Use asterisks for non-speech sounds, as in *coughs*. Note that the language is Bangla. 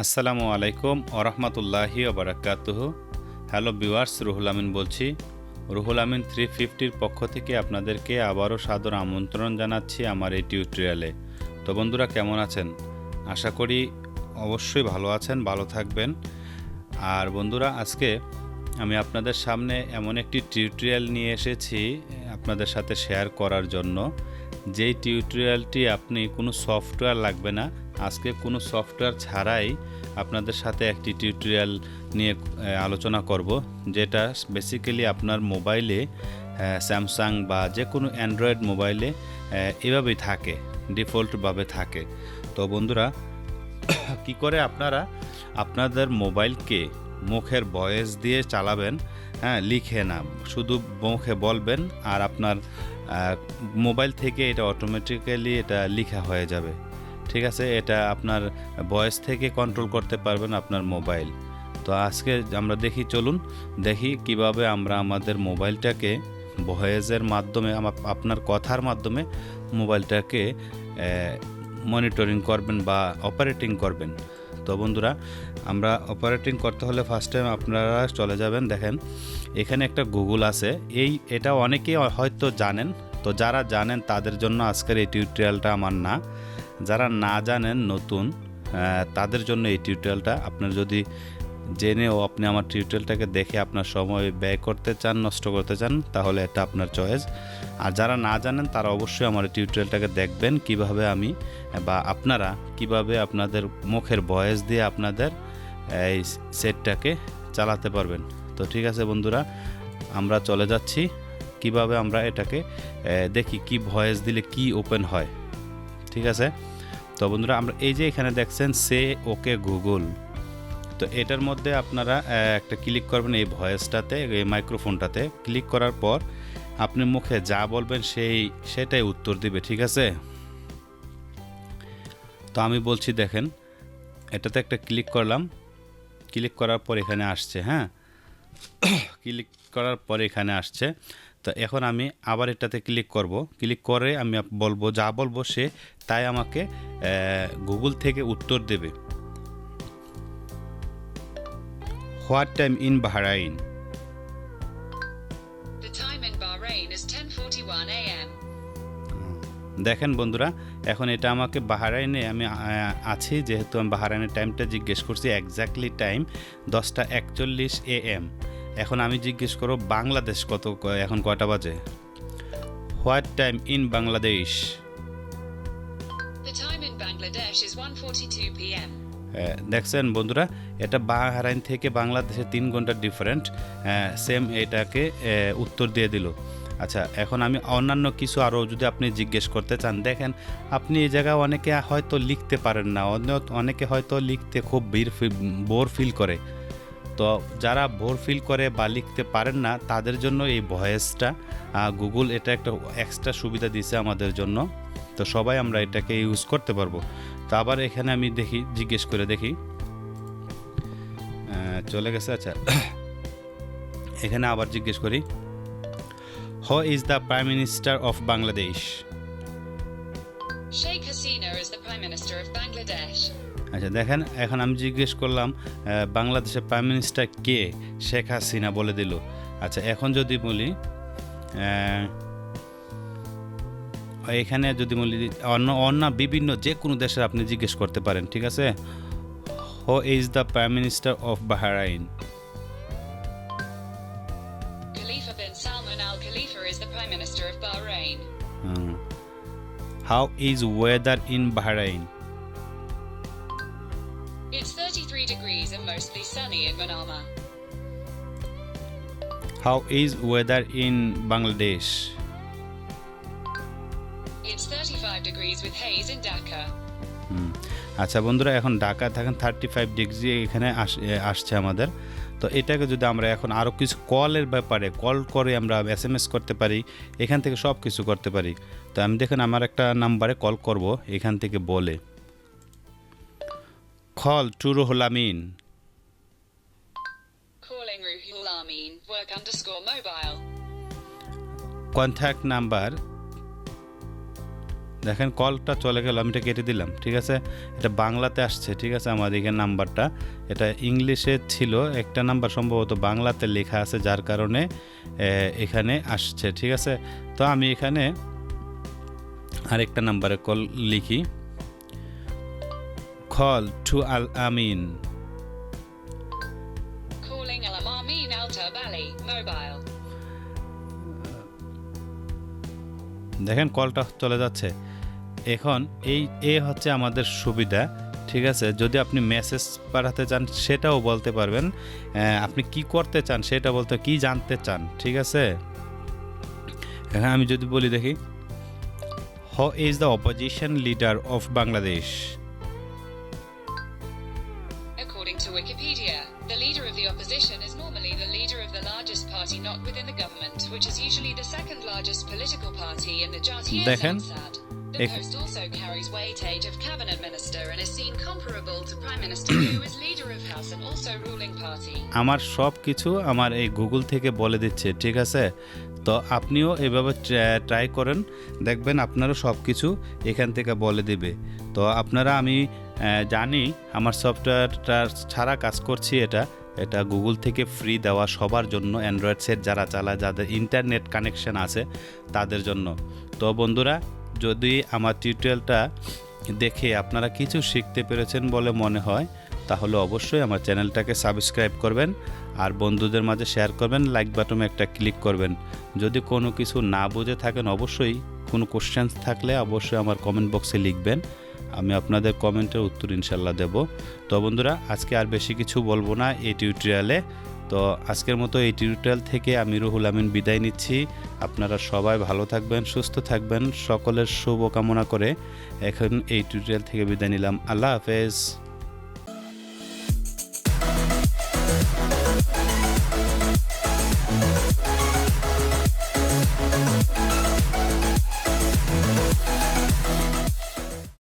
আসসালামু আলাইকুম ওরহমতুল্লাহি ওবরাকাতুহ হ্যালো বিওয়ার্স রুহুল আমিন বলছি। রুহুল আমিন থ্রি ফিফটির পক্ষ থেকে আপনাদেরকে আবারও সাদর আমন্ত্রণ জানাচ্ছি আমার এই টিউটোরিয়ালে তো বন্ধুরা, কেমন আছেন? আশা করি অবশ্যই ভালো আছেন, ভালো থাকবেন। আর বন্ধুরা, আজকে আমি আপনাদের সামনে এমন একটি টিউটোরিয়াল নিয়ে এসেছি আপনাদের সাথে শেয়ার করার জন্য। যেই টিউটোরিয়ালটি আপনি কোনো সফটওয়্যার লাগবে না, আজকে কোনো সফটওয়্যার ছাড়াই আপনাদের সাথে একটি টিউটোরিয়াল নিয়ে আলোচনা করব, যেটা বেসিক্যালি আপনার মোবাইলে স্যামসাং বা যে কোনো অ্যান্ড্রয়েড মোবাইলে এভাবেই থাকে ডিফল্টভাবে থাকে। তো বন্ধুরা, *coughs* কি করে আপনারা আপনাদের মোবাইলকে মুখের বয়েস দিয়ে চালাবেন হ্যাঁ লিখে না। শুধু মুখে বলবেন আর আপনার মোবাইল থেকে এটা অটোমেটিক্যালি এটা লিখা হয়ে যাবে। ঠিক আছে? এটা আপনার ভয়েস থেকে কন্ট্রোল করতে পারবেন আপনার মোবাইল। তো আজকে আমরা দেখি, চলুন দেখি কীভাবে আমরা আমাদের মোবাইলটাকে ভয়েসের মাধ্যমে আপনার কথার মাধ্যমে মোবাইলটাকে মনিটরিং করবেন বা অপারেটিং করবেন। তো বন্ধুরা, আমরা অপারেটিং করতে হলে ফার্স্ট টাইম আপনারা চলে যাবেন, দেখেন। এখানে একটা গুগল আছে। এই, এটা অনেকেই হয়তো জানেন। তো যারা জানেন, তাদের জন্য আজকের এই টিউটোরিয়ালটা আমার না। যারা না জানেন, নতুন তাদের জন্য এই টিউটোরিয়ালটা আপনার যদি জেনেও আপনি আমার টিউটোরিয়ালটাকে দেখে আপনার সময় ব্যয় করতে চান, নষ্ট করতে চান, তাহলে এটা আপনার চয়েস আর যারা না জানেন, তারা অবশ্যই আমার টিউটোরিয়ালটাকে দেখবেন, কীভাবে আমি বা আপনারা কীভাবে আপনাদের মুখের ভয়েস দিয়ে আপনাদের এই সেটটাকে চালাতে পারবেন। তো ঠিক আছে বন্ধুরা, আমরা চলে যাচ্ছি। কীভাবে আমরা এটাকে দেখি কি ভয়েস দিলে কি ওপেন হয়। ঠিক আছে? তো বন্ধুরা, আমরা এই যে এখানে দেখছেন, সে ওকে গুগল। তো এটার মধ্যে আপনারা একটা ক্লিক করবেন এই ভয়েসটাতে এই মাইক্রোফোনটাতে ক্লিক করার পর আপনি মুখে যা বলবেন সেই, সেটাই উত্তর দিবে, ঠিক আছে? তো আমি বলছি, দেখেন, এটাতে একটা ক্লিক করলাম। ক্লিক করার পর এখানে আসছে হ্যাঁ? *coughs* ক্লিক করার পর এখানে আসছে। তো এখন আমি আবার এটাতে ক্লিক করব। ক্লিক করে আমি বলব, যা বলব সে, তাই আমাকে গুগল থেকে উত্তর দেবে। What time in Bahrain The time in Bahrain is 10:41 a.m. দেখেন বন্ধুরা এখন এটা আমাকে বাহারাইনে আমি আছি যেহেতু আমি বাহারাইনের টাইমটা জিজ্ঞেস করছি এক্স্যাক্টলি টাইম দশটা একচল্লিশ এ এম এখন আমি জিজ্ঞেস করব বাংলাদেশ কত এখন কয়টা বাজে what time in Bangladesh The time in Bangladesh is 1:42 p.m. দেখছেন বন্ধুরা, এটা বাহারাইন থেকে বাংলাদেশে তিন ঘণ্টা ডিফারেন্ট সেম এটাকে উত্তর দিয়ে দিল। আচ্ছা এখন আমি অন্যান্য কিছু আরও যদি আপনি জিজ্ঞেস করতে চান, দেখেন, আপনি এই জায়গায় অনেকে হয়তো লিখতে পারেন না, অন্য- অনেকে হয়তো লিখতে খুব বীর বোর ফিল করে। তো যারা বোর ফিল করে বা লিখতে পারেন না, তাদের জন্য এই ভয়েসটা গুগল এটা একটা এক্সট্রা সুবিধা দিয়েছে আমাদের জন্য। তো সবাই আমরা এটাকে ইউজ করতে পারব। তো আবার এখানে আমি দেখি জিজ্ঞেস করে দেখি। চলে গেছে আচ্ছা। *coughs* এখানে আবার জিজ্ঞেস করি who is the prime minister of Bangladesh. আচ্ছা দেখেন এখন আমি জিজ্ঞেস করলাম বাংলাদেশের প্রাইম মিনিস্টার কে শেখ হাসিনা বলে দিল? আচ্ছা এখন যদি বলি এখানে যদি বলি অন্য অন্য বিভিন্ন যে কোনো দেশের আপনি জিজ্ঞেস করতে পারেন ঠিক আছে? Who is the prime minister of Bahrain is. How is weather in Bahrain It's 33 degrees and mostly sunny in Manama. How is weather in Bangladesh It's 35 degrees with haze in Dhaka. আচ্ছা বন্ধুরা এখন ঢাকা থাকেন থার্টি ফাইভ ডিগ্রি এখানে আসছে আমাদের। তো এটাকে যদি আমরা এখন আরও কিছু কলের ব্যাপারে কল করে আমরা এস এম এস করতে পারি এখান থেকে সব কিছু করতে পারি। তো আমি দেখেন আমার একটা নাম্বারে কল করব এখান থেকে বলে। খল টুরু হোলামিন কন্ট্যাক্ট নাম্বার দেখেন কলটা চলে গেল আমি এটা কেটে দিলাম ঠিক আছে? এটা বাংলাতে আসছে ঠিক আছে? আমার এখানে নাম্বারটা। এটা ইংলিশে ছিল একটা নাম্বার সম্ভবত বাংলাতে লেখা আছে যার কারণে এখানে আসছে ঠিক আছে? তো আমি এখানে আরেকটা নাম্বারে কল লিখি। Call to Al Amin. দেখেন কলটা চলে যাচ্ছে। এখন এই এ হচ্ছে আমাদের সুবিধা ঠিক আছে? যদি আপনি মেসেজ পাঠাতে চান সেটাও বলতে পারবেন। আপনি কি করতে চান সেটা বলতে কি জানতে চান ঠিক আছে? হ্যাঁ আমি যদি বলি দেখি। Who is the opposition leader of Bangladesh দেখেন। The এক- post also carries weightage of cabinet minister and is seen comparable to prime minister who is leader of house and also ruling party. আমার সব কিছু আমার এই গুগল থেকে বলে দিচ্ছে ঠিক আছে? তো আপনিও এভাবে ট্রাই করেন দেখবেন আপনারও সব কিছু এখান থেকে বলে দিবে। তো আপনারা আমি জানি আমার সফটওয়্যারটা ছাড়া কাজ করছি এটা এটা গুগল থেকে ফ্রি দেওয়া সবার জন্য অ্যান্ড্রয়েড সেট যারা চালায় যাদের ইন্টারনেট কানেকশন আছে তাদের জন্য। তো বন্ধুরা যদি আমার টিউটোরিয়ালটা দেখে আপনারা কিছু শিখতে পেরেছেন বলে মনে হয়, তাহলে অবশ্যই আমার চ্যানেলটাকে সাবস্ক্রাইব করবেন আর বন্ধুদের মাঝে শেয়ার করবেন লাইক বাটনে একটা ক্লিক করবেন। যদি কোনো কিছু না বুঝে থাকেন, অবশ্যই কোনো কোশ্চেন্স থাকলে অবশ্যই আমার কমেন্ট বক্সে লিখবেন, আমি আপনাদের কমেন্টের উত্তর ইনশাল্লাহ দেব। তো বন্ধুরা, আজকে আর বেশি কিছু বলব না, এই টিউটোরিয়ালে তো আজকের মতো এই টিউটোরিয়াল থেকে আমি রুহুল আমিন বিদায় নিচ্ছি। আপনারা সবাই ভালো থাকবেন, সুস্থ থাকবেন। সকলের শুভকামনা করে এখন এই টিউটোরিয়াল থেকে বিদায় নিলাম। আল্লাহ হাফেজ।